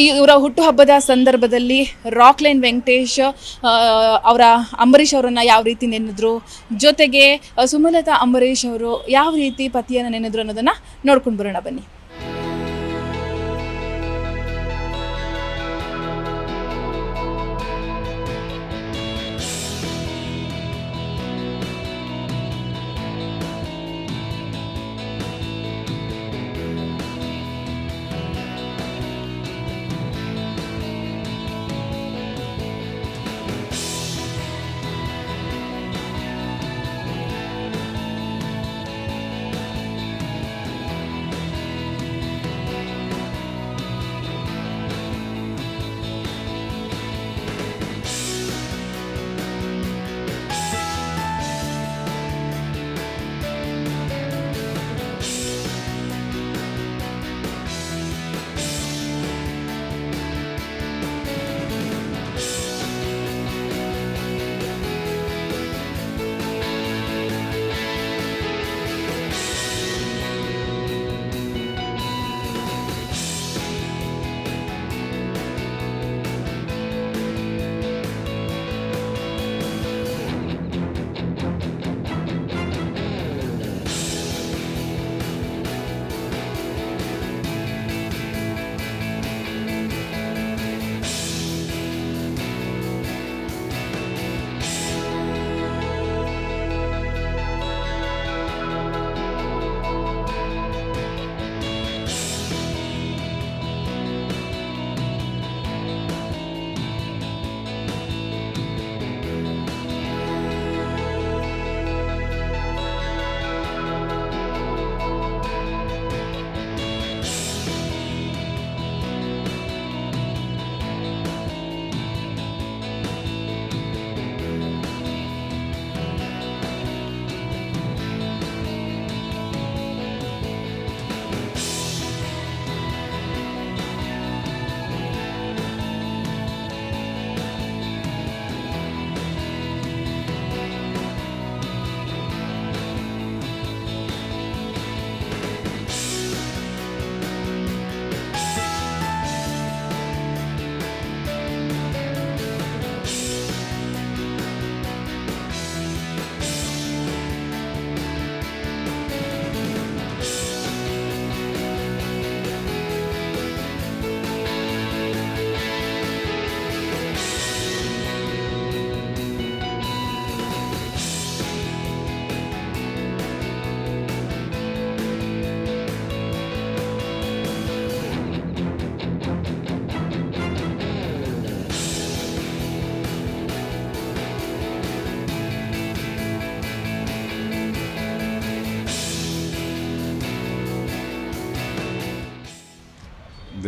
ಈ ಇವರ ಹುಟ್ಟುಹಬ್ಬದ ಸಂದರ್ಭದಲ್ಲಿ ರಾಕ್ ಲೈನ್ ವೆಂಕಟೇಶ್ ಅವರ ಅಂಬರೀಷ್ ಅವರನ್ನು ಯಾವ ರೀತಿ ನೆನೆದ್ರು, ಜೊತೆಗೆ ಸುಮಲತಾ ಅಂಬರೀಷ್ ಅವರು ಯಾವ ರೀತಿ ಪತಿಯನ್ನು ನೆನೆದ್ರು ಅನ್ನೋದನ್ನು ನೋಡ್ಕೊಂಡು ಬರೋಣ ಬನ್ನಿ.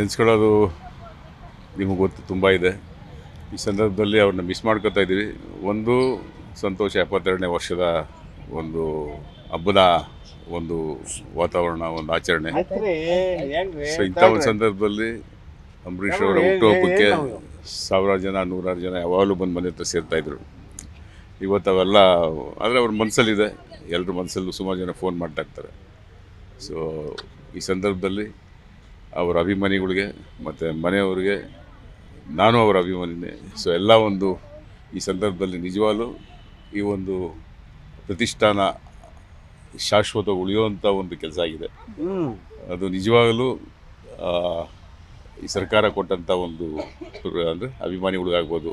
ನೆನೆಸ್ಕೊಳ್ಳೋದು ನಿಮಗೆ ಗೊತ್ತು ತುಂಬ ಇದೆ. ಈ ಸಂದರ್ಭದಲ್ಲಿ ಅವ್ರನ್ನ ಮಿಸ್ ಮಾಡ್ಕೊತಾ ಇದ್ದೀವಿ. ಒಂದು ಸಂತೋಷ ಎಪ್ಪತ್ತೆರಡನೇ ವರ್ಷದ ಒಂದು ಹಬ್ಬದ ಒಂದು ವಾತಾವರಣ ಒಂದು ಆಚರಣೆ. ಸೊ ಇಂಥ ಒಂದು ಸಂದರ್ಭದಲ್ಲಿ ಅಂಬರೀಷ್ ಅವರ ಹುಟ್ಟುಹಬ್ಬಕ್ಕೆ ಸಾವಿರಾರು ಜನ ನೂರಾರು ಜನ ಯಾವಾಗಲೂ ಬಂದು ಮನೆ ಹತ್ರ ಸೇರ್ತಾ ಇದ್ರು. ಇವತ್ತು ಅವೆಲ್ಲ ಆದರೆ ಅವ್ರ ಮನಸ್ಸಲ್ಲಿದೆ ಎಲ್ಲರ ಮನಸ್ಸಲ್ಲೂ ಸುಮಾರು ಜನ ಫೋನ್ ಮಾಡ್ತಾ ಇರ್ತಾರೆ. ಸೊ ಈ ಸಂದರ್ಭದಲ್ಲಿ ಅವರ ಅಭಿಮಾನಿಗಳಿಗೆ ಮತ್ತು ಮನೆಯವರಿಗೆ ನಾನು ಅವರ ಅಭಿಮಾನಿನೇ. ಸೊ ಎಲ್ಲ ಒಂದು ಈ ಸಂದರ್ಭದಲ್ಲಿ ನಿಜವಾಗ್ಲೂ ಈ ಒಂದು ಪ್ರತಿಷ್ಠಾನ ಶಾಶ್ವತ ಉಳಿಯುವಂಥ ಒಂದು ಕೆಲಸ ಆಗಿದೆ. ಅದು ನಿಜವಾಗಲೂ ಈ ಸರ್ಕಾರ ಕೊಟ್ಟಂಥ ಒಂದು ಅಂದರೆ ಅಭಿಮಾನಿಗಳಿಗಾಗ್ಬೋದು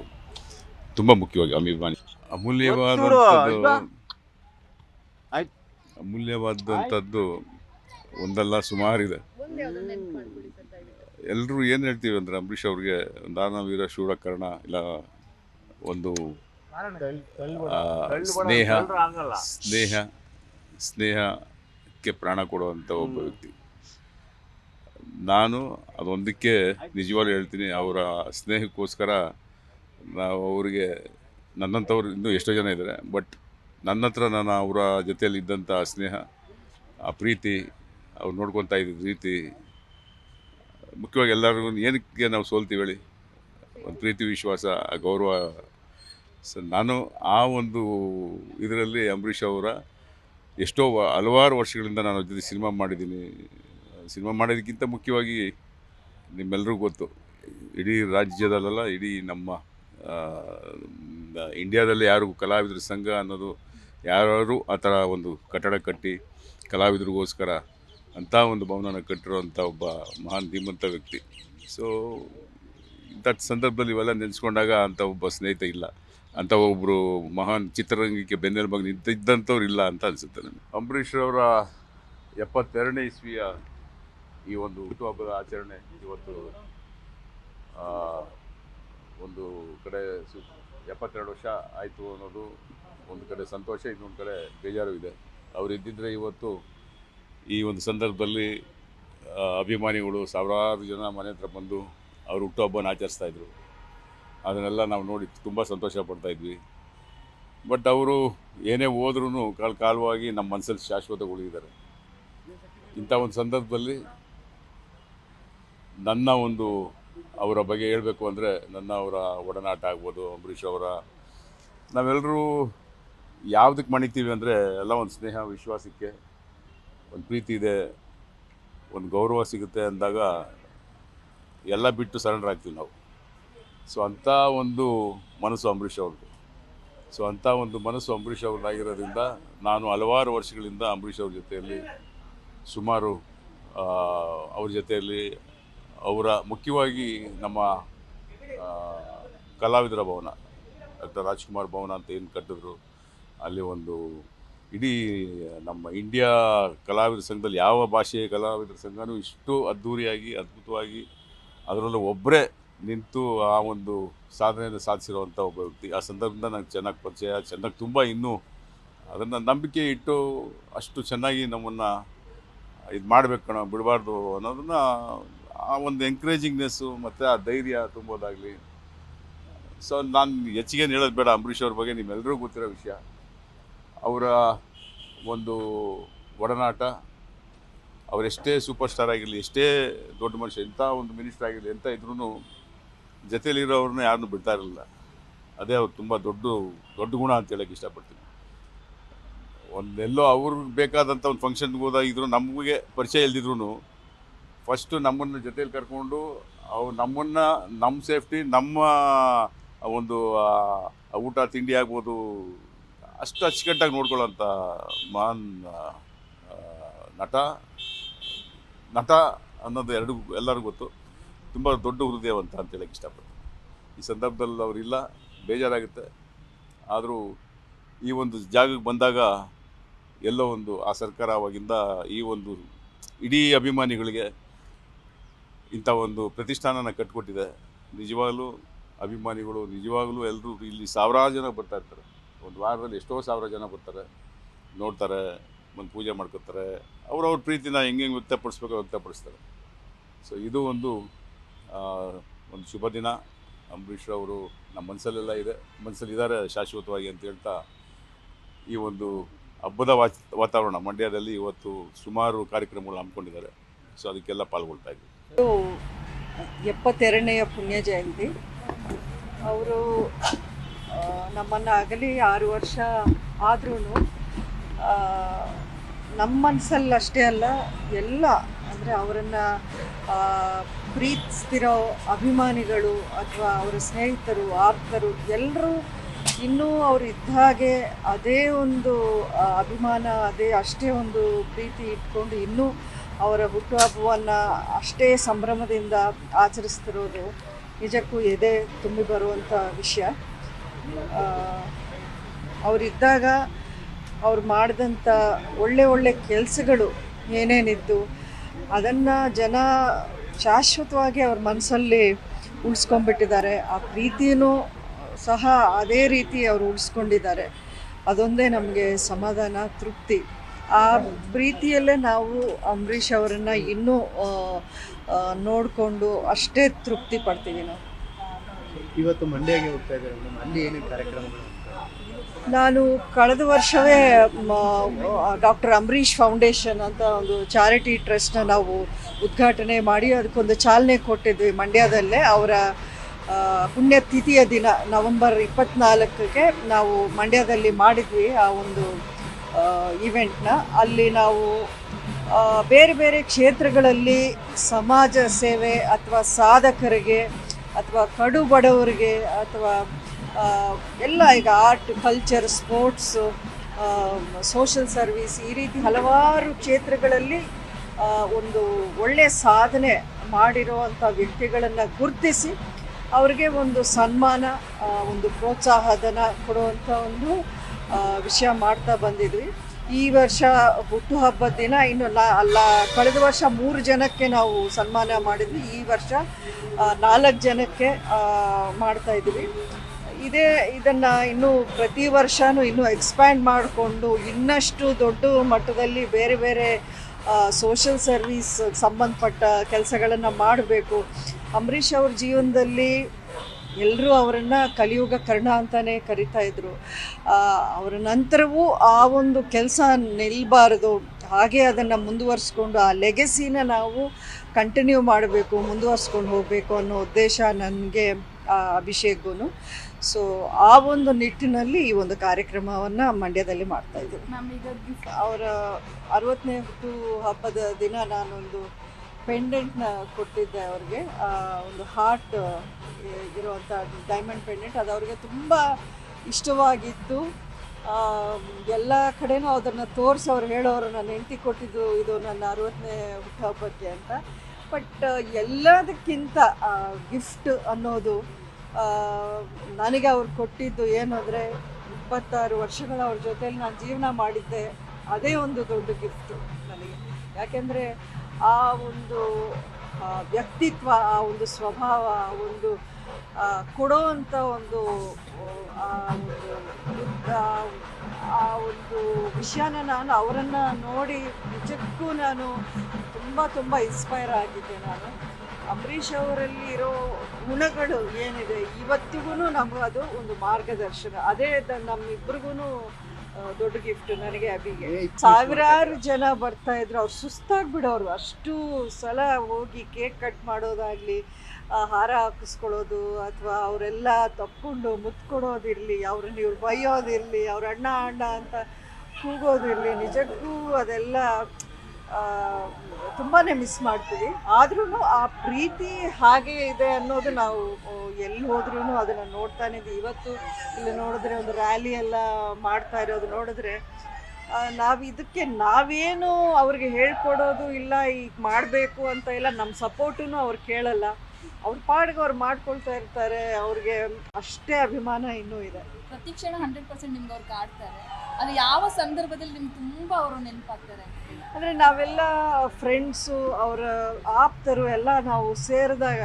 ತುಂಬ ಮುಖ್ಯವಾಗಿ ಅಭಿಮಾನಿ. ಅಮೂಲ್ಯವಾದಂಥದ್ದು. ಅಮೂಲ್ಯವಾದಂಥದ್ದು ಒಂದಲ್ಲ ಸುಮಾರಿದೆ. ಎಲ್ಲರೂ ಏನು ಹೇಳ್ತೀವಿ ಅಂದರೆ ಅಂಬರೀಷ್ ಅವ್ರಿಗೆ ದಾನವೀರ ಶೂರಕರ್ಣ ಇಲ್ಲ ಒಂದು ಸ್ನೇಹ ಸ್ನೇಹ ಸ್ನೇಹಕ್ಕೆ ಪ್ರಾಣ ಕೊಡುವಂಥ ಒಬ್ಬ ವ್ಯಕ್ತಿ. ನಾನು ಅದೊಂದಕ್ಕೆ ನಿಜವಾಗ್ಲೂ ಹೇಳ್ತೀನಿ ಅವರ ಸ್ನೇಹಕ್ಕೋಸ್ಕರ ನಾವು ಅವರಿಗೆ ನನ್ನಂಥವ್ರು ಇನ್ನೂ ಎಷ್ಟೋ ಜನ ಇದ್ದಾರೆ ಬಟ್ ನನ್ನ ಹತ್ರ ನಾನು ಅವರ ಜೊತೆಯಲ್ಲಿ ಇದ್ದಂಥ ಸ್ನೇಹ ಆ ಪ್ರೀತಿ ಅವ್ರು ನೋಡ್ಕೊತಾ ಇದ್ದ ರೀತಿ, ಮುಖ್ಯವಾಗಿ ಎಲ್ಲರಿಗೂ ಏನಕ್ಕೆ ನಾವು ಸೋಲ್ತೀವಿ ಹೇಳಿ? ಒಂದು ಪ್ರೀತಿ, ವಿಶ್ವಾಸ ಆ ಗೌರವ. ಸೊ ನಾನು ಆ ಒಂದು ಇದರಲ್ಲಿ ಅಂಬರೀಷ್ ಅವರ ಎಷ್ಟೋ ಹಲವಾರು ವರ್ಷಗಳಿಂದ ನಾನು ಜೊತೆ ಸಿನಿಮಾ ಮಾಡಿದ್ದೀನಿ. ಸಿನಿಮಾ ಮಾಡೋದಕ್ಕಿಂತ ಮುಖ್ಯವಾಗಿ ನಿಮ್ಮೆಲ್ಲರಿಗೂ ಗೊತ್ತು, ಇಡೀ ರಾಜ್ಯದಲ್ಲೆಲ್ಲ, ಇಡೀ ನಮ್ಮ ಇಂಡಿಯಾದಲ್ಲಿ ಯಾರು ಕಲಾವಿದರ ಸಂಘ ಅನ್ನೋದು ಯಾರು ಆ ಥರ ಒಂದು ಕಟ್ಟಡ ಕಟ್ಟಿ, ಕಲಾವಿದರಿಗೋಸ್ಕರ ಅಂಥ ಒಂದು ಭವನನ ಕಟ್ಟಿರುವಂಥ ಒಬ್ಬ ಮಹಾನ್ ಧೀಮಂತ ವ್ಯಕ್ತಿ. ಸೊ ಇಂಥ ಸಂದರ್ಭದಲ್ಲಿ ಇವೆಲ್ಲ ನೆನೆಸ್ಕೊಂಡಾಗ ಅಂಥ ಒಬ್ಬ ಸ್ನೇಹಿತ ಇಲ್ಲ. ಅಂಥ ಒಬ್ಬರು ಮಹಾನ್ ಚಿತ್ರರಂಗಕ್ಕೆ ಬೆನ್ನೆಲುಬಾಗಿ ನಿಂತಿದ್ದಂಥವ್ರು ಇಲ್ಲ ಅಂತ ಅನಿಸುತ್ತೆ ನನಗೆ. ಅಂಬರೀಷ್ ಅವರ ಎಪ್ಪತ್ತೆರಡನೇ ಇಸ್ವಿಯ ಈ ಒಂದು ಹುಟ್ಟುಹಬ್ಬದ ಆಚರಣೆ ಇವತ್ತು ಒಂದು ಕಡೆ ಸು, ಎಪ್ಪತ್ತೆರಡು ವರ್ಷ ಆಯಿತು ಅನ್ನೋದು ಒಂದು ಕಡೆ ಸಂತೋಷ, ಇನ್ನೊಂದು ಕಡೆ ಬೇಜಾರು ಇದೆ. ಅವ್ರು ಇದ್ದಿದ್ದರೆ ಇವತ್ತು ಈ ಒಂದು ಸಂದರ್ಭದಲ್ಲಿ ಅಭಿಮಾನಿಗಳು ಸಾವಿರಾರು ಜನ ಮನೆ ಹತ್ರ ಬಂದು ಅವ್ರ ಹುಟ್ಟುಹಬ್ಬನ ಆಚರಿಸ್ತಾ ಇದ್ರು. ಅದನ್ನೆಲ್ಲ ನಾವು ನೋಡಿ ತುಂಬ ಸಂತೋಷ ಪಡ್ತಾ ಇದ್ವಿ. ಬಟ್ ಅವರು ಏನೇ ಹೋದ್ರೂ ಕಾಲ ಕಾಲವಾಗಿ ನಮ್ಮ ಮನಸ್ಸಲ್ಲಿ ಉಳಿದಿದ್ದಾರೆ ಇಂಥ ಒಂದು ಸಂದರ್ಭದಲ್ಲಿ ನನ್ನ ಒಂದು ಅವರ ಬಗ್ಗೆ ಹೇಳಬೇಕು ಅಂದರೆ ನನ್ನ ಅವರ ಒಡನಾಟ ಆಗ್ಬೋದು, ಅಂಬರೀಷ್ ಅವರ. ನಾವೆಲ್ಲರೂ ಯಾವುದಕ್ಕೆ ಮಣಿತೀವಿ ಅಂದರೆ ಎಲ್ಲ ಒಂದು ಸ್ನೇಹ, ವಿಶ್ವಾಸಕ್ಕೆ ಒಂದು ಪ್ರೀತಿ ಇದೆ, ಒಂದು ಗೌರವ ಸಿಗುತ್ತೆ ಅಂದಾಗ ಎಲ್ಲ ಬಿಟ್ಟು ಸರೆಂಡರ್ ಆಗ್ತೀವಿ ನಾವು. ಸೊ ಅಂಥ ಒಂದು ಮನಸ್ಸು ಅಂಬರೀಷ್ ಅವ್ರದ್ದು. ಸೊ ಅಂಥ ಒಂದು ಮನಸ್ಸು ಅಂಬರೀಷ್ ಅವ್ರದ್ದಾಗಿರೋದ್ರಿಂದ ನಾನು ಹಲವಾರು ವರ್ಷಗಳಿಂದ ಅಂಬರೀಷ್ ಅವ್ರ ಜೊತೆಯಲ್ಲಿ, ಸುಮಾರು ಅವ್ರ ಜೊತೆಯಲ್ಲಿ, ಅವರ ಮುಖ್ಯವಾಗಿ ನಮ್ಮ ಕಲಾವಿದರ ಭವನ, ಡಾಕ್ಟರ್ ರಾಜ್ಕುಮಾರ್ ಭವನ ಅಂತ ಏನು ಕಟ್ಟಿದ್ರು, ಅಲ್ಲಿ ಒಂದು ಇಡೀ ನಮ್ಮ ಇಂಡಿಯಾ ಕಲಾವಿದರ ಸಂಘದಲ್ಲಿ ಯಾವ ಭಾಷೆಯ ಕಲಾವಿದರ ಸಂಘನೂ ಇಷ್ಟು ಅದ್ಧೂರಿಯಾಗಿ ಅದ್ಭುತವಾಗಿ ಅದರಲ್ಲೂ ಒಬ್ಬರೇ ನಿಂತು ಆ ಒಂದು ಸಾಧನೆಯನ್ನು ಸಾಧಿಸಿರುವಂಥ ಒಬ್ಬ ವ್ಯಕ್ತಿ. ಆ ಸಂದರ್ಭದಿಂದ ನಂಗೆ ಚೆನ್ನಾಗಿ ಪರಿಚಯ, ಚೆನ್ನಾಗಿ ತುಂಬ ಇನ್ನೂ ಅದನ್ನು ನಂಬಿಕೆ ಇಟ್ಟು ಅಷ್ಟು ಚೆನ್ನಾಗಿ ನಮ್ಮನ್ನು ಇದು ಮಾಡಬೇಕು ಕಣ, ಬಿಡಬಾರ್ದು ಅನ್ನೋದನ್ನು ಆ ಒಂದು ಎಂಕರೇಜಿಂಗ್ನೆಸ್ಸು ಮತ್ತು ಆ ಧೈರ್ಯ ತುಂಬೋದಾಗಲಿ. ಸೊ ನಾನು ಹೆಚ್ಚಿಗೆ ಹೇಳೋದು ಬೇಡ, ಅಂಬರೀಷ್ ಅವ್ರ ಬಗ್ಗೆ ನಿಮ್ಮೆಲ್ಲರಿಗೂ ಗೊತ್ತಿರೋ ವಿಷಯ. ಅವರ ಒಂದು ಒಡನಾಟ, ಅವರೆಷ್ಟೇ ಸೂಪರ್ ಸ್ಟಾರ್ ಆಗಿರಲಿ, ಎಷ್ಟೇ ದೊಡ್ಡ ಮನುಷ್ಯ, ಎಂಥ ಒಂದು ಮಿನಿಸ್ಟರ್ ಆಗಿರಲಿ, ಎಂಥ ಇದ್ರೂ ಜೊತೆಯಲ್ಲಿರೋರನ್ನ ಯಾರನ್ನೂ ಬಿಡ್ತಾ ಇರಲಿಲ್ಲ. ಅದೇ ಅವ್ರು ತುಂಬ ದೊಡ್ಡ ದೊಡ್ಡ ಗುಣ ಅಂತ ಹೇಳಕ್ಕೆ ಇಷ್ಟಪಡ್ತೀನಿ. ಒಂದೆಲ್ಲೋ ಅವ್ರಿಗೆ ಬೇಕಾದಂಥ ಒಂದು ಫಂಕ್ಷನ್ಗೆ ಹೋದಾಗಿದ್ರು ನಮಗೆ ಪರಿಚಯ ಇಲ್ದಿದ್ರು ಫಸ್ಟು ನಮ್ಮನ್ನು ಜೊತೆಯಲ್ಲಿ ಕರ್ಕೊಂಡು ಅವ್ರು ನಮ್ಮನ್ನು ನಮ್ಮ ಸೇಫ್ಟಿ ನಮ್ಮ ಒಂದು ಊಟ, ತಿಂಡಿ ಆಗ್ಬೋದು ಅಷ್ಟು ಅಚ್ಚುಕಟ್ಟಾಗಿ ನೋಡ್ಕೊಳ್ಳೋಂಥ ಮಹಾನ್ ನಟ. ನಟ ಅನ್ನೋದು ಎರಡು, ಎಲ್ಲರಿಗೂ ಗೊತ್ತು. ತುಂಬ ದೊಡ್ಡ ಹೃದಯವಂತ ಅಂತ ಹೇಳಕ್ಕೆ ಇಷ್ಟಪಡ್ತೀನಿ. ಈ ಸಂದರ್ಭದಲ್ಲಿ ಅವರಿಲ್ಲ ಬೇಜಾರಾಗುತ್ತೆ. ಆದರೂ ಈ ಒಂದು ಜಾಗಕ್ಕೆ ಬಂದಾಗ ಎಲ್ಲೋ ಒಂದು, ಆ ಸರ್ಕಾರ ಅವಾಗಿಂದ ಈ ಒಂದು ಇಡೀ ಅಭಿಮಾನಿಗಳಿಗೆ ಇಂಥ ಒಂದು ಪ್ರತಿಷ್ಠಾನನ ಕಟ್ಕೊಟ್ಟಿದೆ. ನಿಜವಾಗಲೂ ಅಭಿಮಾನಿಗಳು, ನಿಜವಾಗಲೂ ಎಲ್ಲರೂ ಇಲ್ಲಿ ಸಾವಿರಾರು ಜನ ಬರ್ತಾ ಇರ್ತಾರೆ. ಒಂದು ವಾರದಲ್ಲಿ ಎಷ್ಟೋ ಸಾವಿರ ಜನ ಬರ್ತಾರೆ, ನೋಡ್ತಾರೆ ಒಂದು ಪೂಜೆ ಮಾಡ್ಕೊತಾರೆ. ಅವ್ರವ್ರ ಪ್ರೀತಿನ ಹೆಂಗೆ ಹೆಂಗೆ ವ್ಯಕ್ತಪಡಿಸ್ಬೇಕೋ ವ್ಯಕ್ತಪಡಿಸ್ತಾರೆ. ಸೊ ಇದು ಒಂದು ಒಂದು ಶುಭ ದಿನ. ಅಂಬರೀಷ್ ಅವರು ನಮ್ಮ ಮನಸ್ಸಲ್ಲೆಲ್ಲ ಇದೆ. ಮನಸ್ಸಲ್ಲಿ ಇದ್ದಾರೆ ಶಾಶ್ವತವಾಗಿ ಅಂತ ಹೇಳ್ತಾ ಈ ಒಂದು ಹಬ್ಬದ ವಾತಾವರಣ ಮಂಡ್ಯದಲ್ಲಿ ಇವತ್ತು ಸುಮಾರು ಕಾರ್ಯಕ್ರಮಗಳು ಹಮ್ಮಿಕೊಂಡಿದ್ದಾರೆ. ಸೊ ಅದಕ್ಕೆಲ್ಲ ಪಾಲ್ಗೊಳ್ತಾ ಇದ್ದೀವಿ. ಇದು ಎಪ್ಪತ್ತೆರಡನೆಯ ಪುಣ್ಯ ಜಯಂತಿ. ಅವರು ನಮ್ಮನ್ನು ಆಗಲಿ ಆರು ವರ್ಷ ಆದ್ರೂ ನಮ್ಮ ಮನಸ್ಸಲ್ಲಿ ಅಷ್ಟೇ ಅಲ್ಲ, ಎಲ್ಲ, ಅಂದರೆ ಅವರನ್ನು ಪ್ರೀತಿಸ್ತಿರೋ ಅಭಿಮಾನಿಗಳು ಅಥವಾ ಅವರ ಸ್ನೇಹಿತರು, ಆಪ್ತರು ಎಲ್ಲರೂ ಇನ್ನೂ ಅವರು ಇದ್ದ ಹಾಗೆ ಅದೇ ಒಂದು ಅಭಿಮಾನ, ಅದೇ ಅಷ್ಟೇ ಒಂದು ಪ್ರೀತಿ ಇಟ್ಕೊಂಡು ಇನ್ನೂ ಅವರ ಹುಟ್ಟುಹಬ್ಬವನ್ನು ಅಷ್ಟೇ ಸಂಭ್ರಮದಿಂದ ಆಚರಿಸ್ತಿರೋದು ನಿಜಕ್ಕೂ ಎದೆ ತುಂಬಿ ಬರುವಂಥ ವಿಷಯ. ಅವರಿದ್ದಾಗ ಅವ್ರು ಮಾಡಿದಂಥ ಒಳ್ಳೆ ಒಳ್ಳೆ ಕೆಲಸಗಳು ಏನೇನಿದ್ದು, ಅದನ್ನು ಜನ ಶಾಶ್ವತವಾಗಿ ಅವ್ರ ಮನಸ್ಸಲ್ಲಿ ಉಳಿಸ್ಕೊಂಡ್ಬಿಟ್ಟಿದ್ದಾರೆ. ಆ ಪ್ರೀತಿಯೂ ಸಹ ಅದೇ ರೀತಿ ಅವರು ಉಳಿಸ್ಕೊಂಡಿದ್ದಾರೆ. ಅದೊಂದೇ ನಮಗೆ ಸಮಾಧಾನ, ತೃಪ್ತಿ. ಆ ಪ್ರೀತಿಯಲ್ಲೇ ನಾವು ಅಂಬರೀಷ್ ಅವರನ್ನು ಇನ್ನೂ ನೋಡಿಕೊಂಡು ಅಷ್ಟೇ ತೃಪ್ತಿ ಪಡ್ತೀವಿ ನಾವು. ಇವತ್ತು ಮಂಡ್ಯಗೆ ಹೋಗ್ತಾ ಇದ್ದಾರೆ. ಅಲ್ಲಿ ಏನೇನು ಕಾರ್ಯಕ್ರಮಗಳು? ನಾನು ಕಳೆದ ವರ್ಷವೇ ಡಾಕ್ಟರ್ ಅಂಬರೀಷ್ ಫೌಂಡೇಶನ್ ಅಂತ ಒಂದು ಚಾರಿಟಿ ಟ್ರಸ್ಟ್ನ ನಾವು ಉದ್ಘಾಟನೆ ಮಾಡಿ, ಅದಕ್ಕೊಂದು ಚಾಲನೆ ಕೊಟ್ಟಿದ್ವಿ ಮಂಡ್ಯದಲ್ಲೇ. ಅವರ ಪುಣ್ಯತಿಥಿಯ ದಿನ, ನವೆಂಬರ್ ಇಪ್ಪತ್ನಾಲ್ಕಕ್ಕೆ ನಾವು ಮಂಡ್ಯದಲ್ಲಿ ಮಾಡಿದ್ವಿ ಆ ಒಂದು ಇವೆಂಟ್ನ. ಅಲ್ಲಿ ನಾವು ಬೇರೆ ಬೇರೆ ಕ್ಷೇತ್ರಗಳಲ್ಲಿ ಸಮಾಜ ಸೇವೆ ಅಥವಾ ಸಾಧಕರಿಗೆ ಅಥವಾ ಕಡು ಬಡವರಿಗೆ ಅಥವಾ ಎಲ್ಲ ಈಗ art culture sports social service ಈ ರೀತಿ ಹಲವಾರು ಕ್ಷೇತ್ರಗಳಲ್ಲಿ ಒಂದು ಒಳ್ಳೆಯ ಸಾಧನೆ ಮಾಡಿರುವಂಥ ವ್ಯಕ್ತಿಗಳನ್ನು ಗುರುತಿಸಿ ಅವರಿಗೆ ಒಂದು ಸನ್ಮಾನ ಒಂದು ಒಂದು ಪ್ರೋತ್ಸಾಹಧನ ಕೊಡುವಂಥ ಒಂದು ವಿಷಯ ಮಾಡ್ತಾ ಬಂದಿದ್ವಿ. ಈ ವರ್ಷ ಹುಟ್ಟುಹಬ್ಬದ ದಿನ, ಇನ್ನು ಅಲ್ಲ ಕಳೆದ ವರ್ಷ ಮೂರು ಜನಕ್ಕೆ ನಾವು ಸನ್ಮಾನ ಮಾಡಿದ್ವಿ. ಈ ವರ್ಷ ನಾಲ್ಕು ಜನಕ್ಕೆ ಮಾಡ್ತಾ ಇದ್ವಿ ಇದೇ, ಇದನ್ನು ಇನ್ನೂ ಪ್ರತಿ ವರ್ಷವೂ ಇನ್ನೂ ಎಕ್ಸ್ಪ್ಯಾಂಡ್ ಮಾಡಿಕೊಂಡು ಇನ್ನಷ್ಟು ದೊಡ್ಡ ಮಟ್ಟದಲ್ಲಿ ಬೇರೆ ಬೇರೆ ಸೋಷಲ್ ಸರ್ವೀಸ್ ಸಂಬಂಧಪಟ್ಟ ಕೆಲಸಗಳನ್ನು ಮಾಡಬೇಕು. ಅಂಬರೀಷ್ ಅವ್ರ ಜೀವನದಲ್ಲಿ ಎಲ್ಲರೂ ಅವರನ್ನು ಕಲಿಯುಗ ಕರ್ಣ ಅಂತಲೇ ಕರಿತಾ ಇದ್ರು. ಅವರ ನಂತರವೂ ಆ ಒಂದು ಕೆಲಸ ನಿಲ್ಲಬಾರದು ಹಾಗೆ ಅದನ್ನು ಮುಂದುವರಿಸ್ಕೊಂಡು ಆ ಲೆಗೆಸಿನ ನಾವು ಕಂಟಿನ್ಯೂ ಮಾಡಬೇಕು ಮುಂದುವರಿಸ್ಕೊಂಡು ಹೋಗಬೇಕು ಅನ್ನೋ ಉದ್ದೇಶ ನನಗೆ ಅಭಿಷೇಕ್ಗೂ ಸೊ ಆ ಒಂದು ನಿಟ್ಟಿನಲ್ಲಿ ಈ ಒಂದು ಕಾರ್ಯಕ್ರಮವನ್ನು ಮಂಡ್ಯದಲ್ಲಿ ಮಾಡ್ತಾ ಇದ್ದೀವಿ ಅವರ ಅರವತ್ತನೇ ಹುಟ್ಟು ಹಬ್ಬದ ದಿನ ನಾನೊಂದು ಪೆಂಡೆಂಟ್ನ ಕೊಟ್ಟಿದ್ದೆ ಅವ್ರಿಗೆ. ಒಂದು ಹಾರ್ಟ್ ಇರುವಂಥ ಡೈಮಂಡ್ ಪೆಂಡೆಂಟ್ ಅದು ಅವ್ರಿಗೆ ತುಂಬ ಇಷ್ಟವಾಗಿತ್ತು ಎಲ್ಲ ಕಡೆನೂ ಅದನ್ನು ತೋರಿಸಿ ಅವ್ರು ಹೇಳೋರು, ನನ್ನ ಹೆಂಡತಿ ಕೊಟ್ಟಿದ್ದು ಇದು ನನ್ನ ಅರವತ್ತನೇ ಹುಟ್ಟುಹಬ್ಬಕ್ಕೆ ಅಂತ. ಬಟ್ ಎಲ್ಲದಕ್ಕಿಂತ ಗಿಫ್ಟ್ ಅನ್ನೋದು ನನಗೆ ಅವ್ರು ಕೊಟ್ಟಿದ್ದು ಏನು ಅಂದರೆ, ಇಪ್ಪತ್ತಾರು ವರ್ಷಗಳ ಅವ್ರ ಜೊತೆಯಲ್ಲಿ ನಾನು ಜೀವನ ಮಾಡಿದ್ದೆ. ಅದೇ ಒಂದು ದೊಡ್ಡ ಗಿಫ್ಟು ನನಗೆ. ಯಾಕೆಂದರೆ ಆ ಒಂದು ವ್ಯಕ್ತಿತ್ವ, ಆ ಒಂದು ಸ್ವಭಾವ, ಆ ಒಂದು ಕೊಡೋ ಅಂಥ ಒಂದು, ಆ, ಒಂದು ವಿಷಯನ ನಾನು ಅವರನ್ನು ನೋಡಿ ನಿಜಕ್ಕೂ ನಾನು ತುಂಬ ತುಂಬ ಇನ್ಸ್ಪೈರ್ ಆಗಿದ್ದೆ ನಾನು. ಅಂಬರೀಷ್ ಅವರಲ್ಲಿ ಇರೋ ಗುಣಗಳು ಏನಿದೆ ಇವತ್ತಿಗೂ ನಮಗದು ಒಂದು ಮಾರ್ಗದರ್ಶನ. ಅದೇ ನಮ್ಮಿಬ್ರಿಗೂ ದೊಡ್ಡ ಗಿಫ್ಟ್ ನನಗೆ ಅಭಿಗೆ ಸಾವಿರಾರು ಜನ ಬರ್ತಾ ಇದ್ರು. ಅವ್ರು ಸುಸ್ತಾಗ್ಬಿಡೋರು. ಅಷ್ಟು ಸಲ ಹೋಗಿ ಕೇಕ್ ಕಟ್ ಮಾಡೋದಾಗ್ಲಿ ಹಾರ ಹಾಕಿಸ್ಕೊಳ್ಳೋದು ಅಥವಾ ಅವರೆಲ್ಲ ತಕ್ಕೊಂಡು ಮುತ್ಕೊಡೋದಿರಲಿ ಅವ್ರನ್ನ ಇವ್ರು ಬೈಯೋದಿರಲಿ ಅವ್ರ ಅಣ್ಣ ಅಣ್ಣ ಅಂತ ಕೂಗೋದಿರಲಿ ನಿಜಕ್ಕೂ ಅದೆಲ್ಲ ತುಂಬಾ ಮಿಸ್ ಮಾಡ್ತೀವಿ. ಆದ್ರೂ ಆ ಪ್ರೀತಿ ಹಾಗೆ ಇದೆ ಅನ್ನೋದು ನಾವು ಎಲ್ಲಿ ಹೋದ್ರೂ ಅದನ್ನು ನೋಡ್ತಾನೆ ಇವತ್ತು ಇಲ್ಲಿ ನೋಡಿದ್ರೆ ಒಂದು ರ್ಯಾಲಿ ಎಲ್ಲ ಮಾಡ್ತಾ ಇರೋದು ನೋಡಿದ್ರೆ ನಾವು ಇದಕ್ಕೆ ನಾವೇನು ಅವ್ರಿಗೆ ಹೇಳ್ಕೊಡೋದು ಇಲ್ಲ ಈಗ ಮಾಡಬೇಕು ಅಂತ ಇಲ್ಲ ನಮ್ಮ ಸಪೋರ್ಟೂ ಅವ್ರು ಕೇಳಲ್ಲ. ಅವ್ರ ಪಾಡಿಗೆ ಅವ್ರು ಮಾಡ್ಕೊಳ್ತಾ ಇರ್ತಾರೆ ಅವ್ರಿಗೆ ಅಷ್ಟೇ ಅಭಿಮಾನ ಇನ್ನೂ ಇದೆ. ಪ್ರತಿ ಕ್ಷಣ ಹಂಡ್ರೆಡ್ ಪರ್ಸೆಂಟ್ ನಿಮ್ಗೆ ಅವ್ರು ಕಾಡ್ತಾರೆ. ಅದು ಯಾವ ಸಂದರ್ಭದಲ್ಲಿ ನಿಮ್ಗೆ ತುಂಬಾ ಅವರು ನೆನಪಾಗ್ತಾರೆ? ಅಂದರೆ ನಾವೆಲ್ಲ ಫ್ರೆಂಡ್ಸು ಅವರ ಆಪ್ತರು ಎಲ್ಲ ನಾವು ಸೇರಿದಾಗ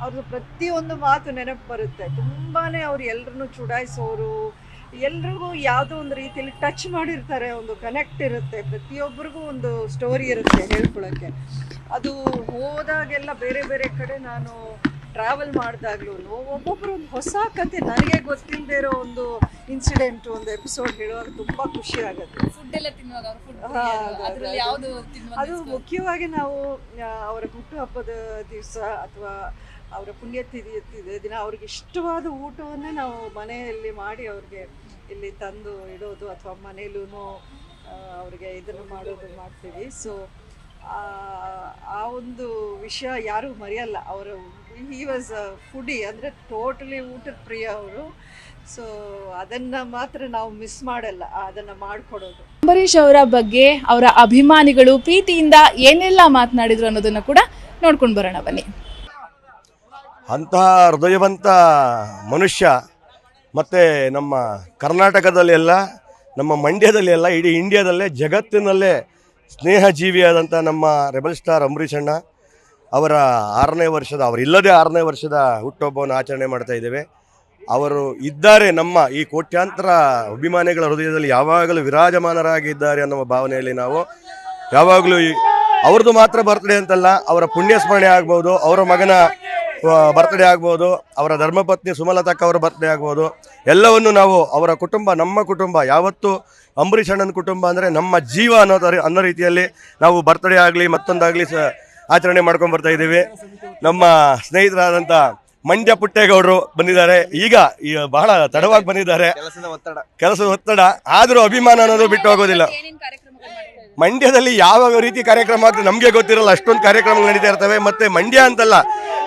ಅವ್ರದ್ದು ಪ್ರತಿಯೊಂದು ಮಾತು ನೆನಪು ಬರುತ್ತೆ. ತುಂಬಾ ಅವ್ರು ಎಲ್ಲರನ್ನೂ ಚುಡಾಯಿಸೋರು ಎಲ್ರಿಗೂ ಯಾವುದೋ ಒಂದು ರೀತಿಯಲ್ಲಿ ಟಚ್ ಮಾಡಿರ್ತಾರೆ ಒಂದು ಕನೆಕ್ಟ್ ಇರುತ್ತೆ ಪ್ರತಿಯೊಬ್ಬರಿಗೂ ಒಂದು ಸ್ಟೋರಿ ಇರುತ್ತೆ ಹೇಳ್ಕೊಳಕ್ಕೆ. ಅದು ಹೋದಾಗೆಲ್ಲ ಬೇರೆ ಬೇರೆ ಕಡೆ ನಾನು ಟ್ರಾವೆಲ್ ಮಾಡಿದಾಗ್ಲೂ ಒಬ್ಬೊಬ್ಬರು ಒಂದು ಹೊಸ ಕತೆ ನನಗೆ ಗೊತ್ತಿಲ್ಲದೆ ಇರೋ ಒಂದು ಇನ್ಸಿಡೆಂಟ್ ಒಂದು ಎಪಿಸೋಡ್ ಹೇಳುವಾಗ ತುಂಬ ಖುಷಿ ಆಗುತ್ತೆ. ಅದೇ, ಮುಖ್ಯವಾಗಿ ನಾವು ಅವರ ಹುಟ್ಟುಹಬ್ಬದ ದಿವಸ ಅಥವಾ ಅವರ ಪುಣ್ಯತಿಥಿ ದಿನ ಅವ್ರಿಗೆ ಇಷ್ಟವಾದ ಊಟವನ್ನೇ ನಾವು ಮನೆಯಲ್ಲಿ ಮಾಡಿ ಅವ್ರಿಗೆ ಇಲ್ಲಿ ತಂದು ಇಡೋದು ಅಥವಾ ಮನೇಲೂ ಅವ್ರಿಗೆ ಇದನ್ನು ಮಾಡೋದು ಮಾಡ್ತೀವಿ. ಸೊ ಆ ಒಂದು ವಿಷಯ ಯಾರೂ ಮರೆಯಲ್ಲ. ಅವರು ಹಿ ವಾಸ್ ಫುಡಿ ಅಂದರೆ ಟೋಟಲಿ ಊಟದ ಪ್ರಿಯ ಅವರು. ಸೊ ಅದನ್ನು ಮಾತ್ರ ನಾವು ಮಿಸ್ ಮಾಡಲ್ಲ ಅದನ್ನು ಮಾಡಿಕೊಡೋದು. ಅಂಬರೀಷ್ ಅವರ ಬಗ್ಗೆ ಅವರ ಅಭಿಮಾನಿಗಳು ಪ್ರೀತಿಯಿಂದ ಏನೆಲ್ಲ ಮಾತನಾಡಿದ್ರು ಅನ್ನೋದನ್ನು ಕೂಡ ನೋಡ್ಕೊಂಡು ಬರೋಣ ಬನ್ನಿ. ಅಂತಹ ಹೃದಯವಂತ ಮನುಷ್ಯ ಮತ್ತು ನಮ್ಮ ಕರ್ನಾಟಕದಲ್ಲಿ ಎಲ್ಲ ನಮ್ಮ ಮಂಡ್ಯದಲ್ಲಿ ಎಲ್ಲ ಇಡೀ ಇಂಡಿಯಾದಲ್ಲೇ, ಜಗತ್ತಿನಲ್ಲೇ ಸ್ನೇಹ ಜೀವಿಯಾದಂಥ ನಮ್ಮ ರೆಬಲ್ ಸ್ಟಾರ್ ಅಂಬರೀಷ್ ಅಣ್ಣ ಅವರ ಆರನೇ ವರ್ಷದ ಅವರಿಲ್ಲದೆ ಆರನೇ ವರ್ಷದ ಹುಟ್ಟುಹಬ್ಬವನ್ನು ಆಚರಣೆ ಮಾಡ್ತಾ ಇದ್ದೇವೆ. ಅವರು ಇದ್ದಾರೆ ನಮ್ಮ ಈ ಕೋಟ್ಯಾಂತರ ಅಭಿಮಾನಿಗಳ ಹೃದಯದಲ್ಲಿ ಯಾವಾಗಲೂ ವಿರಾಜಮಾನರಾಗಿದ್ದಾರೆ ಅನ್ನೋ ಭಾವನೆಯಲ್ಲಿ ನಾವು. ಯಾವಾಗಲೂ ಅವ್ರದ್ದು ಮಾತ್ರ ಬರ್ತ್ಡೇ ಅಂತಲ್ಲ, ಅವರ ಪುಣ್ಯ ಸ್ಮರಣೆ ಆಗ್ಬೋದು, ಅವರ ಮಗನ ಬರ್ತ್ಡೇ ಆಗ್ಬೋದು ಅವರ ಧರ್ಮಪತ್ನಿ ಸುಮಲತಕ್ಕ ಅವರ ಬರ್ತ್ಡೇ ಆಗ್ಬೋದು. ಎಲ್ಲವನ್ನು ನಾವು ಅವರ ಕುಟುಂಬ ನಮ್ಮ ಕುಟುಂಬ ಯಾವತ್ತು ಅಂಬರೀಷ್ ಅಣ್ಣನ ಕುಟುಂಬ ಅಂದರೆ ನಮ್ಮ ಜೀವ ಅನ್ನೋ ತರ ಅನ್ನೋ ರೀತಿಯಲ್ಲಿ ನಾವು ಬರ್ತ್ಡೇ ಆಗಲಿ ಮತ್ತೊಂದಾಗಲಿ ಸ ಆಚರಣೆ ಮಾಡ್ಕೊಂಡು ಬರ್ತಾ ಇದ್ದೀವಿ. ನಮ್ಮ ಸ್ನೇಹಿತರಾದಂಥ ಮಂಡ್ಯ ಪುಟ್ಟೇಗೌಡರು ಬಂದಿದ್ದಾರೆ. ಈಗ ಈಗ ಬಹಳ ತಡವಾಗಿ ಬಂದಿದ್ದಾರೆ. ಕೆಲಸದ ಒತ್ತಡ. ಕೆಲಸದ ಒತ್ತಡ. ಆದರೂ ಅಭಿಮಾನ ಅನ್ನೋದು ಬಿಟ್ಟು ಹೋಗೋದಿಲ್ಲ. ಮಂಡ್ಯದಲ್ಲಿ ಯಾವ ರೀತಿ ಕಾರ್ಯಕ್ರಮ ಆಗ್ತದೆ ನಮಗೆ ಗೊತ್ತಿರಲ್ಲ, ಅಷ್ಟೊಂದು ಕಾರ್ಯಕ್ರಮಗಳು ನಡೀತಾ ಇರ್ತವೆ. ಮತ್ತು ಮಂಡ್ಯ ಅಂತಲ್ಲ,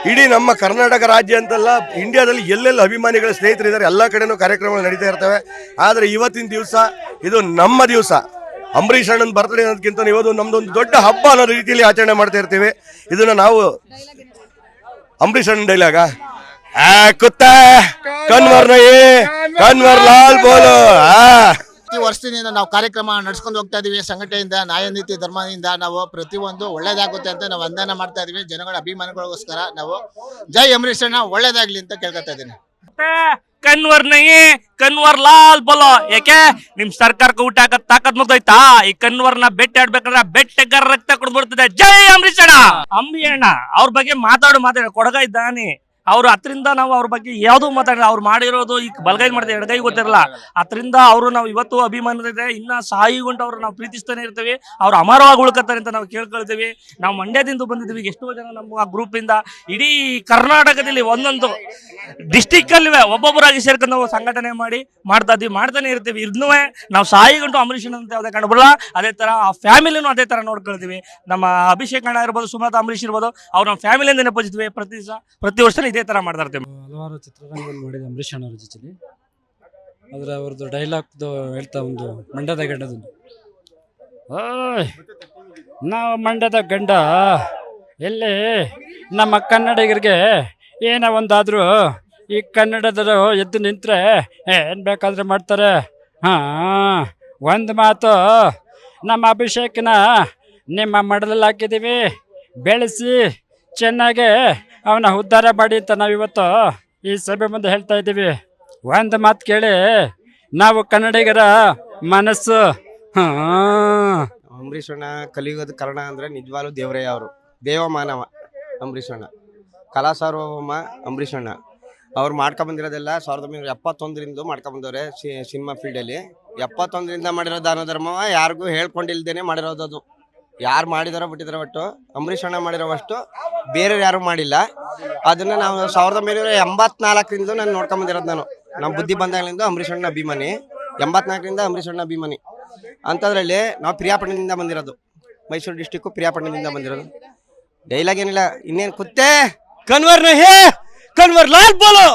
ಇಡೀ ನಮ್ಮ ಕರ್ನಾಟಕ ರಾಜ್ಯ ಅಂತಲ್ಲ, ಇಂಡಿಯಾದಲ್ಲಿ ಎಲ್ಲೆಲ್ಲ ಅಭಿಮಾನಿಗಳ ಸ್ನೇಹಿತರಿದ್ದಾರೆ, ಎಲ್ಲ ಕಡೆನೂ ಕಾರ್ಯಕ್ರಮಗಳು ನಡೀತಾ ಇರ್ತವೆ. ಆದರೆ ಇವತ್ತಿನ ದಿವಸ, ಇದು ನಮ್ಮ ದಿವಸ. ಅಂಬರೀಷ್ ಅಣ್ಣನ ಬರ್ತಡೇ ಅನ್ನೋದಕ್ಕಿಂತ ಇವತ್ತು ನಮ್ದೊಂದು ದೊಡ್ಡ ಹಬ್ಬ ಅನ್ನೋ ರೀತಿಯಲ್ಲಿ ಆಚರಣೆ ಮಾಡ್ತಾ ಇರ್ತೀವಿ. ಇದನ್ನ ನಾವು ಅಂಬರೀಷ್ ಅಣ್ಣನ ಡೈಲಾಗ ಆ? ಕುತ್ತ ಕನ್ವರ್ನ ಏ ಕನ್ವರ್ ಲಾಲ್ ಬೋಲು, ಆ. ಪ್ರತಿ ವರ್ಷದಿಂದ ನಾವು ಕಾರ್ಯಕ್ರಮ ನಡ್ಸ್ಕೊಂಡು ಹೋಗ್ತಾ ಇದೀವಿ. ಸಂಘಟನೆಯಿಂದ ನ್ಯಾಯ ನೀತಿ ಧರ್ಮದಿಂದ ನಾವು ಪ್ರತಿಯೊಂದು ಒಳ್ಳೇದಾಗುತ್ತೆ ಅಂತ ನಾವು ವಂದನ ಮಾಡ್ತಾ ಇದೀವಿ. ಜನಗಳ ಅಭಿಮಾನಗಳಿಗೋಸ್ಕರ ನಾವು ಜೈ ಅಮರೀಶ್ ಅಣ್ಣ ಒಳ್ಳೇದಾಗ್ಲಿ ಅಂತ ಕೇಳ್ಕೊತಾ ಇದ್ದೀನಿ ಕನ್ವರ್ ನೈ, ಕನ್ವರ್ ಲಾಲ್ ಬಲೋ. ಯಾಕೆ ನಿಮ್ ಸರ್ಕಾರಕ್ಕೆ ಊಟ ಹಾಕದ್ ತಾಕತ್ ಮುಗ್ದೋಯ್ತಾ? ಈ ಕನ್ವರ್ನ ಬೆಟ್ಟ ಆಡ್ಬೇಕಂದ್ರೆ ಬೆಟ್ಟಗಾರ ರಕ್ತ ಕೊಡ್ಬಿಡ್ತದೆ ಜೈ ಅಮರೀಶ್ ಅಣ್ಣ ಅಂಬಿ ಅಣ್ಣ, ಅವ್ರ ಬಗ್ಗೆ ಮಾತಾಡು, ಮಾತಾಡ. ಕೊಡಗ ಇದ್ದಾನೆ. ಅವ್ರು ಹತ್ತರಿಂದ ನಾವು ಅವ್ರ ಬಗ್ಗೆ ಯಾವುದು ಮಾತಾಡಿಲ್ಲ ಅವ್ರು ಮಾಡಿರೋದು ಈಗ ಬಲಗೈ ಮಾಡಿದೆ ಎಡಗೈ ಗೊತ್ತಿರಲ್ಲ. ಅದರಿಂದ ಅವರು ನಾವು ಇವತ್ತು ಅಭಿಮಾನದಿದೆ ಇನ್ನ ಸಾಯಿಗೊಂಡು ಅವ್ರು ನಾವು ಪ್ರೀತಿಸ್ತಾನೆ ಇರ್ತೇವೆ. ಅವ್ರು ಅಮರವಾಗಿ ಉಳ್ಕತ್ತಾರೆ ಅಂತ ನಾವು ಕೇಳ್ಕೊಳ್ತೀವಿ. ನಾವು ಮಂಡ್ಯದಿಂದ ಬಂದಿದ್ದೀವಿ. ಎಷ್ಟೋ ಜನ ನಮ್ಮ ಆ ಗ್ರೂಪ್ ಇಂದ. ಇಡೀ ಕರ್ನಾಟಕದಲ್ಲಿ ಒಂದೊಂದು ಡಿಸ್ಟಿಕ್ ಅಲ್ಲಿ ಒಬ್ಬೊಬ್ಬರಾಗಿ ಸೇರ್ಕೊಂಡು ನಾವು ಸಂಘಟನೆ ಮಾಡಿ ಮಾಡ್ತಾ ಇದ್ದೀವಿ. ಮಾಡ್ತಾನೆ ಇರ್ತೀವಿ. ಇದನ್ನೂ ನಾವು ಸಾಯಿಗಂಟು ಅಂಬರೀಷನ್ ಅಂಬರೀಷ್ ಅಂತ ಯಾವುದೇ ಕಂಡುಬಿಡಲ್ಲ ಅದೇ ತರ ಆ ಫ್ಯಾಮಿಲಿನೂ ಅದೇ ತರ ನೋಡ್ಕೊಳ್ತೀವಿ. ನಮ್ಮ ಅಭಿಷೇಕ್ ಅಣ್ಣ ಇರ್ಬೋದು, ಸುಮಲತಾ ಅಂಬರೀಷ್ ಇರ್ಬೋದು, ಅವ್ರು ನಮ್ಮ ಫ್ಯಾಮಿಲಿಯಿಂದ ನೆನಪಿಸ್ತೀವಿ ಪ್ರತಿ ಪ್ರತಿ ವರ್ಷ ಇದೇ ತರ ಮಾಡ್ತಾ ಇರ್ತೀವಿ. ಹಲವಾರು ಚಿತ್ರರಂಗವನ್ನು ಮಾಡಿದ ಅಂಬರೀಷ್ ಅಣ್ಣವ್ರ ಜೊತೆಲಿ. ಆದರೆ ಅವ್ರದ್ದು ಡೈಲಾಗ್ದು ಹೇಳ್ತಾ ಒಂದು ಮಂಡ್ಯದ ಗಂಡದೊಂದು. ಓಯ್ ನಾವು ಮಂಡ್ಯದ ಗಂಡ ಎಲ್ಲಿ ನಮ್ಮ ಕನ್ನಡಿಗರಿಗೆ ಏನೋ ಒಂದಾದರೂ ಈ ಕನ್ನಡದರು ಎದ್ದು ನಿಂತರೆ ಏನು ಬೇಕಾದ್ರೆ ಮಾಡ್ತಾರೆ? ಹಾಂ ಒಂದು ಮಾತು ನಮ್ಮ ಅಭಿಷೇಕನ ನಿಮ್ಮ ಮಡಲಲ್ಲಿ ಹಾಕಿದ್ದೀವಿ. ಬೆಳೆಸಿ ಚೆನ್ನಾಗೆ ಅವನ ಉದ್ಧಾರ ಮಾಡಿ ಅಂತ ನಾವಿವತ್ತು ಈ ಸಭೆ ಮುಂದೆ ಹೇಳ್ತಾ ಇದ್ದೀವಿ. ಒಂದು ಮಾತು ಕೇಳಿ, ನಾವು ಕನ್ನಡಿಗರ ಮನಸ್ಸು ಅಂಬರೀಷಣ್ಣ ಕಲಿಯುಗದ ಕಾರಣ ಅಂದರೆ ನಿಜವಾಲು ದೇವರೇ ಅವರು. ದೇವಮಾನವ ಅಂಬರೀಷ್ ಅಣ್ಣ. ಕಲಾ ಸಾರ್ವಭೌಮ ಅಂಬರೀಷ್ ಅಣ್ಣ. ಅವ್ರು ಮಾಡ್ಕೊಂಬಂದಿರೋದೆಲ್ಲ ಸಾವಿರದ ಒಂಬೈನೂರ ಎಪ್ಪತ್ತೊಂದರಿಂದ ಮಾಡ್ಕೊಂಬಂದವ್ರೆ ಸಿನಿಮಾ ಫೀಲ್ಡಲ್ಲಿ ಎಪ್ಪತ್ತೊಂದರಿಂದ ಮಾಡಿರೋ ದಾನ ಧರ್ಮ ಯಾರಿಗೂ ಹೇಳ್ಕೊಂಡಿಲ್ದೇನೆ ಮಾಡಿರೋದು ಅದು. ಯಾರು ಮಾಡಿದಾರೋ ಬಿಟ್ಟಿದಾರೋ ಒಟ್ಟು, ಅಂಬರೀಷ್ ಅಣ್ಣ ಮಾಡಿರೋವಷ್ಟು ಬೇರೆ ಯಾರು ಮಾಡಿಲ್ಲ. ಅದನ್ನ ನಾವು ಸಾವಿರದ ಒಂಬೈನೂರ ಎಂಬತ್ನಾಲ್ಕರಿಂದ ನಾನು ನೋಡ್ಕೊಂಬಂದಿರೋದು ನಾನು. ನಮ್ಮ ಬುದ್ಧಿ ಬಂದಾಗಲಿಂದ ಅಂಬರೀಷ್ ಅಣ್ಣ ಅಭಿಮಾನಿ. ಎಂಬತ್ನಾಲ್ಕರಿಂದ ಅಂಬರೀಷ್ ಅಣ್ಣ ಅಭಿಮಾನಿ. ಅಂಥದ್ರಲ್ಲಿ ನಾವು ಪ್ರಿಯಾಪಟ್ಟಣದಿಂದ ಬಂದಿರೋದು. ಮೈಸೂರು ಡಿಸ್ಟಿಕ್ಕು ಪ್ರಿಯಾಪಟ್ಟಣದಿಂದ ಬಂದಿರೋದು. ಡೈಲಾಗ್ ಏನಿಲ್ಲ, ಇನ್ನೇನು ಕುತ್ತೆ? ಕನ್ವರ್ನ ಹೇ, ಕನ್ವರ್ ಲಾಲ್ ಬೋಲು!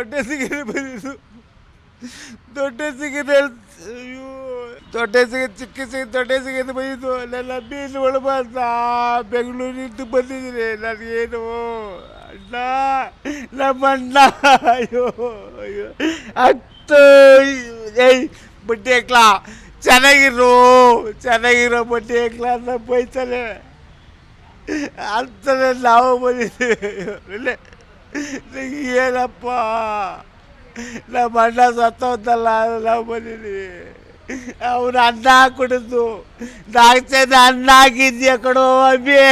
ದೊಡ್ಡ ಸಿಗರೆ ಬಂದಿದ್ದು. ದೊಡ್ಡ ಸಿಗರೆ ಅಯ್ಯೋ, ದೊಡ್ಡ ಸಿಗ ಚಿಕ್ಕ ಸಿಗ ದೊಡ್ಡ ಸಿಗರೆ ಬಂದಿದ್ದು. ನನ್ನ ಮೀನು ಒಳಬಾರ್ದ ಬೆಂಗಳೂರಿಂದ ಬಂದಿದ್ದೀನಿ. ನನಗೇನು ಅಣ್ಣ, ನಮ್ಮಣ್ಣ. ಅಯ್ಯೋ ಅಯ್ಯೋ. ಹತ್ತು ಏಯ್, ಬಡ್ಡಿ ಹಾಕ್ಲಾ. ಚೆನ್ನಾಗಿರು. ಚೆನ್ನಾಗಿರೋ ಬಡ್ಡಿ ಹಾಕ್ಲಾ ಅಂತ ಬೈತಾರೆ ಅಂತಾನೆ ನಾವು ಬಂದಿದ್ದೀವಿ. ಏನಪ್ಪ ನಮ್ಮ ಅಣ್ಣ ಸತ್ತೋದಲ್ಲ ನಾವು ಬಂದಿದ್ದೀವಿ ಅವನ ಅನ್ನ ಕುಡಿದು ನಾಲ್ಕು ಅನ್ನ ಹಾಕಿದ್ಯಾ ಕಣೋ ಅಮ್ಮಿ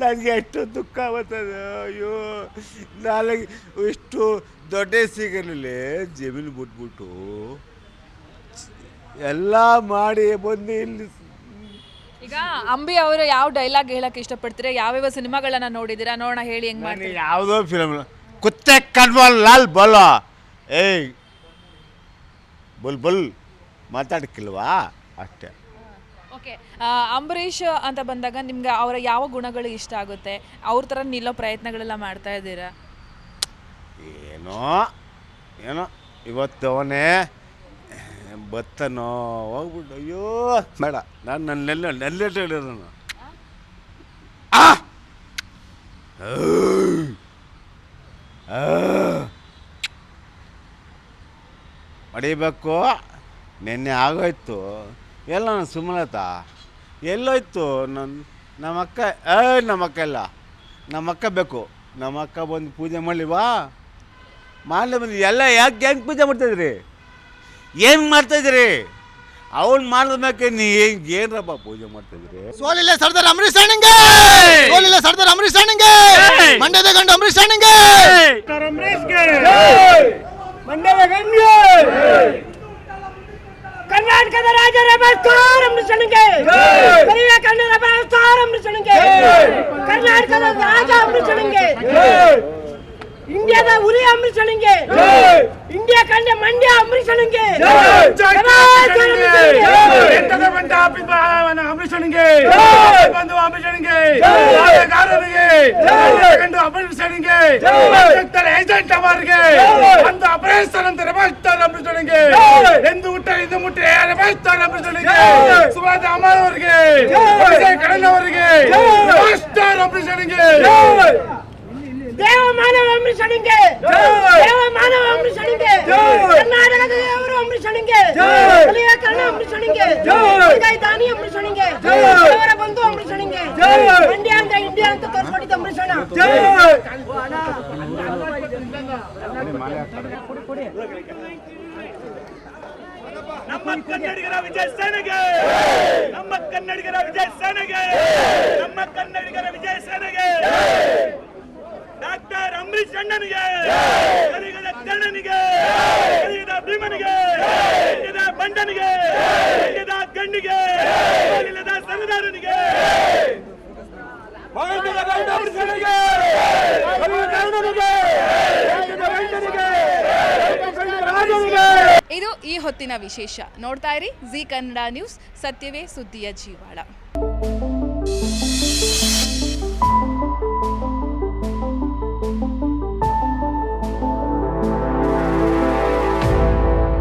ನನಗೆ ಎಷ್ಟು ದುಃಖ ಬರ್ತದೆ ಅಯ್ಯೋ ನಾಲ್ಕು ಇಷ್ಟು ದೊಡ್ಡ ಸಿಗಲಿಲ್ಲ ಜಮೀನು ಬಿಟ್ಬಿಟ್ಟು ಎಲ್ಲ ಮಾಡಿ ಬಂದು ಇಲ್ಲಿ ಈಗ ಅಂಬಿ ಅವರು ಯಾವ ಡೈಲಾಗ್ ಹೇಳಕ್ ಇಷ್ಟಪಡ್ತೀರಾ? ಯಾವ್ಯಾವ ಸಿನಿಮಾಗಳನ್ನ ನೋಡಿದಿರಾ? ನೋಡೋಣ ಹೇಳಿ ಹೆಂಗ್ ನಾನು ಮಾಡ್ತೀರಾ? ಯಾವುದೋ ಫಿಲಮ್ ಕುತ್ತೆ ಕಣ್ಮಲ್ ಲಾಲ್ ಬಲ. ಏಯ್ ಬುಲ್ ಬುಲ್ ಮಾತಾಡಕ್ಕಿಲ್ವಾ ಅಷ್ಟೇ. ಓಕೆ ಅಂಬರೀಷ್ ಅಂತ ಬಂದಾಗ ನಿಮ್ಗೆ ಅವರ ಯಾವ ಗುಣಗಳು ಇಷ್ಟ ಆಗುತ್ತೆ? ಅವ್ರ ಥರ ನಿಲ್ಲೋ ಪ್ರಯತ್ನಗಳೆಲ್ಲ ಮಾಡ್ತಾ ಇದ್ದೀರಾ? ಏನೋ ಏನೋ ಇವತ್ತು ಅವನೇ ಬತ್ತನೋ? ಹೋಗ್ಬಿಟ್ಟು ಅಯ್ಯೋ. ಬೇಡ. ನಾನು ನನ್ನ ನೆಲ್ಲ ನೆಲ್ಲೆಟ್ ಏಯ್! ಆ! ಹೊಡಿಬೇಕು ನಿನ್ನೆ ಆಗೋಯ್ತು. ಎಲ್ಲ ನನ್ನ ಸುಮಲತಾ. ಎಲ್ಲೋಯ್ತು ನನ್ನ ನಮ್ಮಕ್ಕ. ಏ ನಮ್ಮಕ್ಕ ಇಲ್ಲ. ನಮ್ಮಕ್ಕ ಬೇಕು. ನಮ್ಮಕ್ಕ ಬಂದು ಪೂಜೆ ಮಾಡಲಿವಾ ಮಾಡಲಿ ಬಂದು ಎಲ್ಲ ಯಾಕೆ ಹೆಂಗೆ ಪೂಜೆ ಮಾಡ್ತಾಯಿದ್ರಿ ಏನು ಮಾಡ್ತಾಯಿದ್ರಿ ಅವ್ನು ಮಾಡಿದ್ಮೇಕೆ ನೀ ಏನು ಏನಪ್ಪ ಪೂಜೆ ಮಾಡ್ತಾಯಿದ್ರಿ ಸೋಲಿಲ್ಲ ಸರ್ದಾರ್ ಅಂಬರೀಶ್ ಅಣ್ಣಂಗೆ ಸೋಲಿಲ್ಲ ಸರ್ದಾರ್ ಅಂಬರೀಶ್ ಅಣ್ಣಂಗೆ ಮಂಡ್ಯದ ಗಂಡು ಅಂಬರೀಶ್ ಅಣ್ಣಂಗೆ ಕರ್ನಾಟಕದ ರಾಜರ ಬಸ್ತಾರ್ ಅಂಬರೀಷನಿಗೆ ಕರಿಯ ಕನ್ನಡ ಬಸ್ತಾರ್ ಅಂಬರೀಷನಿಗೆ ಕರ್ನಾಟಕದ ರಾಜ ಅಂಬರೀಷನಿಗೆ ಇಂಡಿಯಾದ ಹುಲಿ ಅಂಬರೀಷನಿಗೆ ಇಂಡಿಯಾ ಕಂಡ ಮಂಡ್ಯ ಅಂಬರೀಷನಿಗೆ ಅಂಬರೀಷನಿಗೆ ಬಂದು ಅಂಬರೀಷನಿಗೆ ರಾಜಕಾರನಿಗೆ ಕಂಡು ಅಂಬರೀಷನಿಗೆ ಏಜೆಂಟ್ ಅವರಿಗೆ ಒಂದು ಅಪರೇಷನ್ ಅಂತ ರಮಾಸ್ತಾರ್ ಅಂಬರೀಷನಿಗೆ ಎಂದು ಹುಟ್ಟ ಇದು ಮುಟ್ಟಿ ರಮಾಸ್ತಾರ್ ಅಂಬರೀಷನಿಗೆ ಸುಭಾಷ್ ಅಮರ್ ಅವರಿಗೆ ಕರಣ್ ಅವರಿಗೆ ರಮಾಸ್ತಾರ್ ಅಂಬರೀಷನಿಗೆ ದೇವ ಮಾನವ ಅಂಬರೀಷನಿಗೆ ದೇವ ಮಾನವ ಅಂಬರೀಷನಿಗೆ ಕರ್ನಾಟಕದ ದೇವರು ಅಂಬರೀಷನಿಗೆ ಕಲಿಯ ಕರ್ಣ ಅಂಬರೀಷನಿಗೆ ಉದಯ ದಾನಿ ಅಂಬರೀಷನಿಗೆ ದೇವರ ಬಂಧು ಅಂಬರೀಷನಿಗೆ ಮಂಡ್ಯ ಅಂತ ಇಂಡಿಯಾ ಅಂತ ತೋರ್ಸ್ಕೊಂಡಿದ್ದ ಅಂಬರೀಷಣ ನಮ್ಮ ಕನ್ನಡಿಗರ ವಿಜಯ ಸೇನೆಗೆ ನಮ್ಮ ಕನ್ನಡಿಗರ ವಿಜಯ ಸೇನೆಗೆ ನಮ್ಮ ಕನ್ನಡಿಗರ ವಿಜಯ ಸೇನೆಗೆ ಅಣ್ಣನಿಗೆ ಕಲಿಗದ ಕರ್ಣನಿಗೆ ಕಲಿಗದ ಭೀಮನಿಗೆ. ಕರಿಗದ ಬಂಡನಿಗೆ. ಕರಿಗದ ಗಂಡಿಗೆ. ಕರಿಗದ ಸಂಗದಾರನಿಗೆ ಭಾರತದ ಗಂಡನಿಗೆ. ಇದು ಈ ಹೊತ್ತಿನ ವಿಶೇಷ. ನೋಡ್ತಾ ಇರಿ ಜಿ ಕನ್ನಡ ನ್ಯೂಸ್ ಸತ್ಯವೇ ಸುದ್ದಿಯ ಜೀವಾಳ.